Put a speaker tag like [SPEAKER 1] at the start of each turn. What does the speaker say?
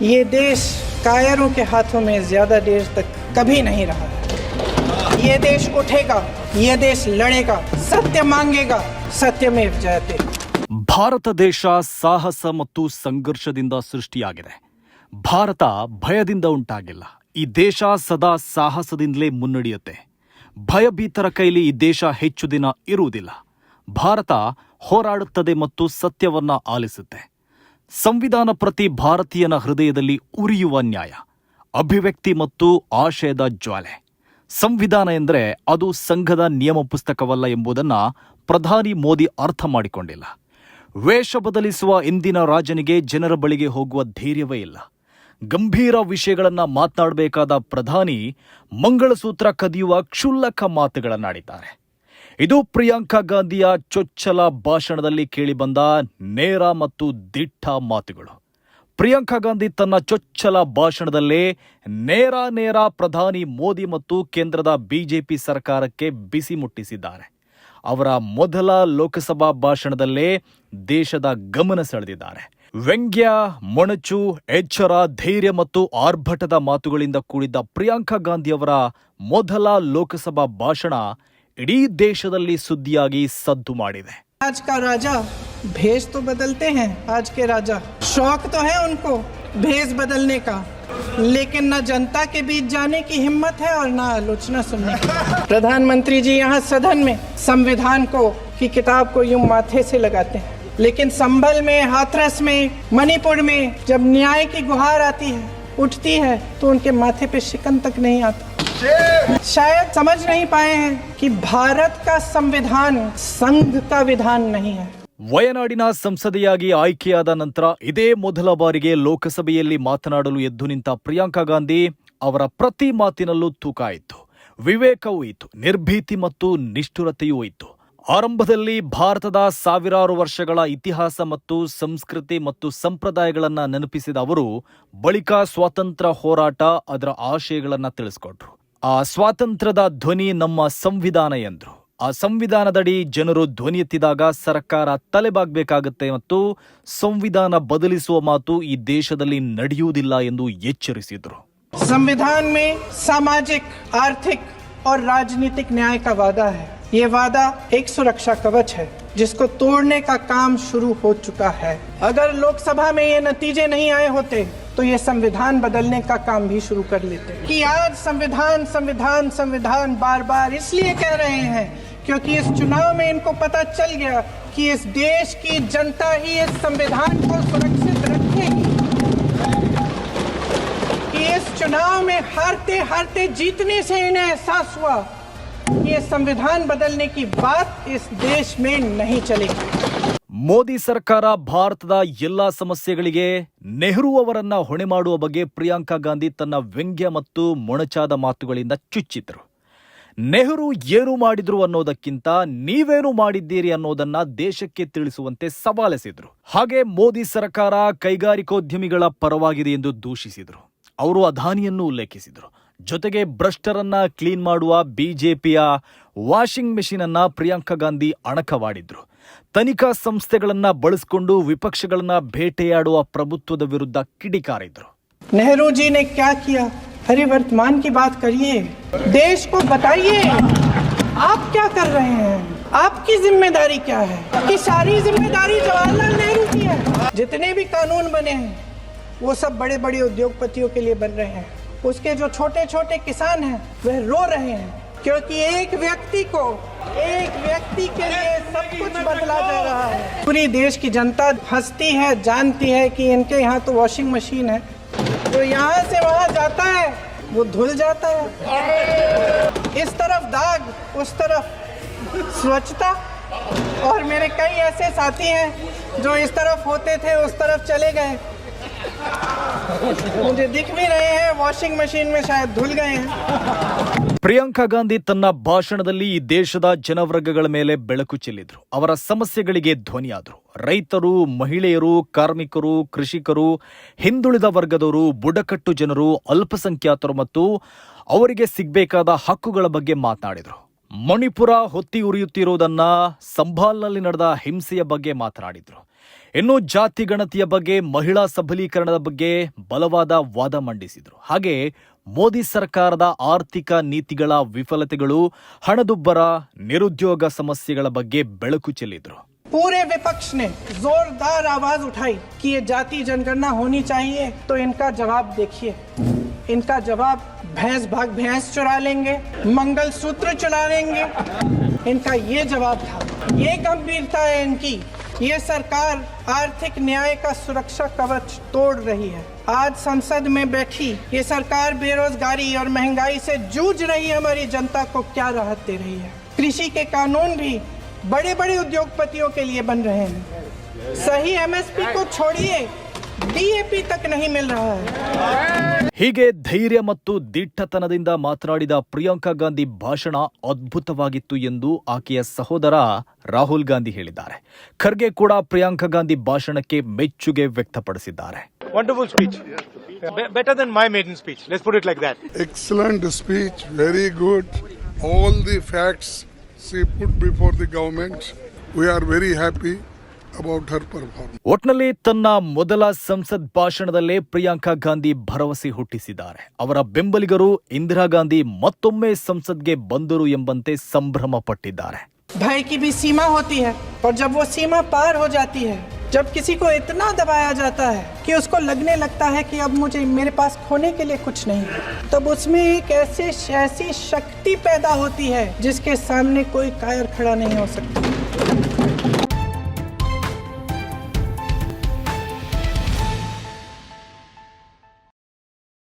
[SPEAKER 1] ये देश कायरों के हाथों में ज्यादा देर तक कभी नहीं रहा है ये देश उठेगा ये देश लड़ेगा सत्य मांगेगा सत्यमेव जयते
[SPEAKER 2] ಭಾರತ ದೇಶ ಸಾಹಸ ಮತ್ತು ಸಂಘರ್ಷದಿಂದ ಸೃಷ್ಟಿಯಾಗಿದೆ ಭಾರತ ಭಯದಿಂದ ಉಂಟಾಗಿಲ್ಲ ಈ ದೇಶ ಸದಾ ಸಾಹಸದಿಂದಲೇ ಮುನ್ನಡೆಯುತ್ತೆ ಭಯಭೀತರ ಕೈಲಿ ಈ ದೇಶ ಹೆಚ್ಚು ದಿನ ಇರುವುದಿಲ್ಲ ಭಾರತ ಹೋರಾಡುತ್ತದೆ ಮತ್ತು ಸತ್ಯವನ್ನ ಆಲಿಸುತ್ತೆ ಸಂವಿಧಾನ ಪ್ರತಿ ಭಾರತೀಯನ ಹೃದಯದಲ್ಲಿ ಉರಿಯುವ ನ್ಯಾಯ, ಅಭಿವ್ಯಕ್ತಿ ಮತ್ತು ಆಶಯದ ಜ್ವಾಲೆ. ಸಂವಿಧಾನ ಎಂದರೆ ಅದು ಸಂಘದ ನಿಯಮ ಪುಸ್ತಕವಲ್ಲ ಎಂಬುದನ್ನ ಪ್ರಧಾನಿ ಮೋದಿ ಅರ್ಥ ಮಾಡಿಕೊಂಡಿಲ್ಲ. ವೇಷ ಬದಲಿಸುವ ಇಂದಿನ ರಾಜನಿಗೆ ಜನರ ಬಳಿಗೆ ಹೋಗುವ ಧೈರ್ಯವೇ ಇಲ್ಲ. ಗಂಭೀರ ವಿಷಯಗಳನ್ನು ಮಾತನಾಡಬೇಕಾದ ಪ್ರಧಾನಿ ಮಂಗಳಸೂತ್ರ ಕದಿಯುವ ಕ್ಷುಲ್ಲಕ ಮಾತುಗಳನ್ನಾಡಿದ್ದಾರೆ. ಇದು ಪ್ರಿಯಾಂಕಾ ಗಾಂಧಿಯ ಚೊಚ್ಚಲ ಭಾಷಣದಲ್ಲಿ ಕೇಳಿಬಂದ ನೇರ ಮತ್ತು ದಿಟ್ಟ ಮಾತುಗಳು. ಪ್ರಿಯಾಂಕಾ ಗಾಂಧಿ ತನ್ನ ಚೊಚ್ಚಲ ಭಾಷಣದಲ್ಲೇ ನೇರ ನೇರ ಪ್ರಧಾನಿ ಮೋದಿ ಮತ್ತು ಕೇಂದ್ರದ ಬಿಜೆಪಿ ಸರ್ಕಾರಕ್ಕೆ ಬಿಸಿ ಮುಟ್ಟಿಸಿದ್ದಾರೆ. ಅವರ ಮೊದಲ ಲೋಕಸಭಾ ಭಾಷಣದಲ್ಲೇ ದೇಶದ ಗಮನ ಸೆಳೆದಿದ್ದಾರೆ. ವ್ಯಂಗ್ಯ, ಮೊಣಚು, ಎಚ್ಚರ, ಧೈರ್ಯ ಮತ್ತು ಆರ್ಭಟದ ಮಾತುಗಳಿಂದ ಕೂಡಿದ್ದ ಪ್ರಿಯಾಂಕಾ ಗಾಂಧಿಯವರ ಮೊದಲ ಲೋಕಸಭಾ ಭಾಷಣ ಇಡೀ ದೇಶದಲ್ಲಿ ಸುದ್ದಿಯಾಗಿ ಸದ್ದು ಮಾಡಿದೆ
[SPEAKER 1] आज का राजा भेष तो बदलते हैं आज के राजा शौक तो है उनको भेष बदलने का लेकिन न जनता के बीच जाने की हिम्मत है और न आलोचना सुनने की प्रधानमंत्री जी यहाँ सदन में संविधान को की किताब को यूं माथे से लगाते हैं लेकिन संभल में हाथरस में मणिपुर में जब न्याय की गुहार आती है उठती है तो उनके माथे पे शिकन तक नहीं आता शायद समझ नहीं पाए हैं कि भारत का संविधान संघ का विधान नहीं है
[SPEAKER 2] ವಯನಾಡಿನ ಸಂಸದೆಯಾಗಿ ಆಯ್ಕೆಯಾದ ನಂತರ ಇದೇ ಮೊದಲ ಬಾರಿಗೆ ಲೋಕಸಭೆಯಲ್ಲಿ ಮಾತನಾಡಲು ಎದ್ದು ನಿಂತ ಪ್ರಿಯಾಂಕಾ ಗಾಂಧಿ ಅವರ ಪ್ರತಿ ಮಾತಿನಲ್ಲೂ ತೂಕ ಇತ್ತು ವಿವೇಕವೂ ಇತ್ತು ನಿರ್ಭೀತಿ ಮತ್ತು ನಿಷ್ಠುರತೆಯೂ ಇತ್ತು ಆರಂಭದಲ್ಲಿ ಭಾರತದ ಸಾವಿರಾರು ವರ್ಷಗಳ ಇತಿಹಾಸ ಮತ್ತು ಸಂಸ್ಕೃತಿ ಮತ್ತು ಸಂಪ್ರದಾಯಗಳನ್ನ ನೆನಪಿಸಿದ ಅವರು ಬಳಿಕ ಸ್ವಾತಂತ್ರ್ಯ ಹೋರಾಟ ಅದರ ಆಶಯಗಳನ್ನ ತಿಳಿಸ್ಕೊಟ್ರು ಆ ಸ್ವಾತಂತ್ರ್ಯದ ಧ್ವನಿ ನಮ್ಮ ಸಂವಿಧಾನ ಎಂದ್ರು ಆ ಸಂವಿಧಾನದಡಿ ಜನರು ಧ್ವನಿ ಎತ್ತಿದಾಗ ಸರ್ಕಾರ ತಲೆಬಾಗಬೇಕಾಗತ್ತೆ ಮತ್ತು ಸಂವಿಧಾನ ಬದಲಿಸುವ ಮಾತು ಈ ದೇಶದಲ್ಲಿ ನಡೆಯುವುದಿಲ್ಲ ಎಂದು ಎಚ್ಚರಿಸಿದರು
[SPEAKER 1] संविधान में सामाजिक आर्थिक और राजनीतिक न्याय का वादा है ये वादा एक सुरक्षा कवच है जिसको तोड़ने का काम शुरू हो चुका है अगर लोकसभा में ये नतीजे नहीं आए होते तो ये संविधान बदलने का काम भी शुरू कर लेते हैं। कि आज संविधान संविधान संविधान बार बार इसलिए कह रहे हैं क्योंकि इस चुनाव में इनको पता चल गया कि इस देश की जनता ही इस संविधान को सुरक्षित रखेगी। कि इस चुनाव में हारते हारते जीतने से इन्हें एहसास हुआ कि ये संविधान बदलने की बात इस देश में नहीं चलेगी।
[SPEAKER 2] ಮೋದಿ ಸರ್ಕಾರ ಭಾರತದ ಎಲ್ಲಾ ಸಮಸ್ಯೆಗಳಿಗೆ ನೆಹರು ಅವರನ್ನ ಹೊಣೆ ಮಾಡುವ ಬಗ್ಗೆ ಪ್ರಿಯಾಂಕಾ ಗಾಂಧಿ ತನ್ನ ವ್ಯಂಗ್ಯ ಮತ್ತು ಮೊಣಚಾದ ಮಾತುಗಳಿಂದ ಚುಚ್ಚಿದ್ರು. ನೆಹರು ಏನು ಮಾಡಿದ್ರು ಅನ್ನೋದಕ್ಕಿಂತ ನೀವೇನು ಮಾಡಿದ್ದೀರಿ ಅನ್ನೋದನ್ನ ದೇಶಕ್ಕೆ ತಿಳಿಸುವಂತೆ ಸವಾಲೆಸಿದ್ರು. ಹಾಗೆ ಮೋದಿ ಸರ್ಕಾರ ಕೈಗಾರಿಕೋದ್ಯಮಿಗಳ ಪರವಾಗಿದೆ ಎಂದು ದೂಷಿಸಿದ್ರು. ಅವರು ಅದಾನಿಯನ್ನು ಉಲ್ಲೇಖಿಸಿದ್ರು. ಜೊತೆಗೆ ಭ್ರಷ್ಟರನ್ನ ಕ್ಲೀನ್ ಮಾಡುವ ಬಿಜೆಪಿಯ ವಾಷಿಂಗ್ ಮೆಷಿನ್ ಅನ್ನ ಪ್ರಿಯಾಂಕಾ ಗಾಂಧಿ ಅಣಕವಾಡಿದ್ರು. ತನಿಖಾ ಸಂಸ್ಥೆಗಳನ್ನ ಬಳಸಿಕೊಂಡು ವಿಪಕ್ಷಗಳನ್ನ ಬೇಟೆಯಾಡುವ ಪ್ರಭುತ್ವದ ವಿರುದ್ಧ ಕಿಡಿಕಾರಿದ್ರು
[SPEAKER 1] नेहरू जी ने क्या किया अरे वर्तमान की बात करिए देश को बताइए आप क्या कर रहे हैं आपकी जिम्मेदारी क्या है कि सारी जिम्मेदारी जवाहरलाल नेहरू की है जितने भी कानून बने हैं वो सब बड़े बड़े उद्योगपतियों के लिए बन रहे हैं उसके जो छोटे छोटे किसान हैं वह रो रहे हैं क्योंकि एक व्यक्ति को एक व्यक्ति के लिए सब कुछ बदला जा रहा है। पूरी देश की जनता हंसती है जानती है कि इनके यहाँ तो वॉशिंग मशीन है। जो यहाँ से वहाँ जाता है वो धुल जाता है। इस तरफ़ दाग उस तरफ़ स्वच्छता। और मेरे कई ऐसे साथी हैं जो इस तरफ़ होते थे उस तरफ़ चले गए। मुझे दिख भी रहे हैं वॉशिंग मशीन में शायद धुल गए हैं।
[SPEAKER 2] ಪ್ರಿಯಾಂಕಾ ಗಾಂಧಿ ತನ್ನ ಭಾಷಣದಲ್ಲಿ ಈ ದೇಶದ ಜನವರ್ಗಗಳ ಮೇಲೆ ಬೆಳಕು ಚೆಲ್ಲಿದ್ರು. ಅವರ ಸಮಸ್ಯೆಗಳಿಗೆ ಧ್ವನಿಯಾದರು. ರೈತರು, ಮಹಿಳೆಯರು, ಕಾರ್ಮಿಕರು, ಕೃಷಿಕರು, ಹಿಂದುಳಿದ ವರ್ಗದವರು, ಬುಡಕಟ್ಟು ಜನರು, ಅಲ್ಪಸಂಖ್ಯಾತರು ಮತ್ತು ಅವರಿಗೆ ಸಿಗಬೇಕಾದ ಹಕ್ಕುಗಳ ಬಗ್ಗೆ ಮಾತನಾಡಿದರು. ಮಣಿಪುರ ಹೊತ್ತಿ ಉರಿಯುತ್ತಿರುವುದನ್ನ ಸಂಭಾಲ್ನಲ್ಲಿ ನಡೆದ ಹಿಂಸೆಯ ಬಗ್ಗೆ ಮಾತನಾಡಿದ್ರು. ಇನ್ನು ಜಾತಿ ಗಣತಿಯ ಬಗ್ಗೆ, ಮಹಿಳಾ ಸಬಲೀಕರಣದ ಬಗ್ಗೆ ಬಲವಾದ ವಾದ ಮಂಡಿಸಿದರು. ಹಾಗೆ ಮೋದಿ ಸರ್ಕಾರದ ಆರ್ಥಿಕ ನೀತಿಗಳ ವಿಫಲತೆಗಳು ಹಣದುಬ್ಬರ ನಿರುದ್ಯೋಗ ಸಮಸ್ಯೆಗಳ ಬಗ್ಗೆ ಬೆಳಕು ಚೆಲ್ಲಿದ್ರು
[SPEAKER 1] पूरे विपक्ष ने जोरदार आवाज उठाई कि ये जाति जनगणना होनी चाहिए तो इनका जवाब देखिए इनका जवाब भैंस भाग भैंस चुरा लेंगे मंगल सूत्र चुरा लेंगे इनका ये जवाब था ये गंभीरता है इनकी ये सरकार आर्थिक न्याय का सुरक्षा कवच तोड़ रही है। आज संसद में बैठी ये सरकार बेरोजगारी और महँगाई से जूझ रही हमारी जनता को क्या राहत दे रही है? कृषि के कानून भी बड़े बड़े उद्योगपतियों के लिए बन रहे हैं। सही एमएसपी को छोड़िए। ಡಿಎಪಿ ತಕ್
[SPEAKER 2] ಹೀಗೆ ಧೈರ್ಯ ಮತ್ತು ದಿಟ್ಟತನದಿಂದ ಮಾತನಾಡಿದ ಪ್ರಿಯಾಂಕಾ ಗಾಂಧಿ ಭಾಷಣ ಅದ್ಭುತವಾಗಿತ್ತು ಎಂದು ಆಕೆಯ ಸಹೋದರ ರಾಹುಲ್ ಗಾಂಧಿ ಹೇಳಿದ್ದಾರೆ. ಖರ್ಗೆ ಕೂಡ ಪ್ರಿಯಾಂಕಾ ಗಾಂಧಿ ಭಾಷಣಕ್ಕೆ ಮೆಚ್ಚುಗೆ ವ್ಯಕ್ತಪಡಿಸಿದ್ದಾರೆ.
[SPEAKER 3] Wonderful speech better than my maiden speech let's put it like that
[SPEAKER 4] excellent speech very good all the facts she put before the government we are very happy
[SPEAKER 2] ಒಟ್ನಲ್ಲಿ ತನ್ನ ಮೊದಲ ಸಂಸತ್ ಭಾಷಣದಲ್ಲೇ ಪ್ರಿಯಾಂಕಾ ಗಾಂಧಿ ಭರವಸೆ ಹುಟ್ಟಿಸಿದ್ದಾರೆ ಅವರ ಬೆಂಬಲಿಗರು ಇಂದಿರಾ ಗಾಂಧಿ ಮತ್ತೊಮ್ಮೆ ಸಂಸತ್ಗೆ ಬಂದರು ಎಂಬಂತೆ ಸಂಭ್ರಮ ಪಟ್ಟಿದ್ದಾರೆ
[SPEAKER 1] भय की भी सीमा होती है और जब वो सीमा पार हो जाती है जब किसी को इतना दबाया जाता है कि उसको लगने लगता है कि अब मुझे मेरे पास खोने के लिए कुछ नहीं है तब उसमें एक ऐसे ऐसी शक्ति पैदा होती है जिसके सामने कोई कायर खड़ा नहीं हो सकता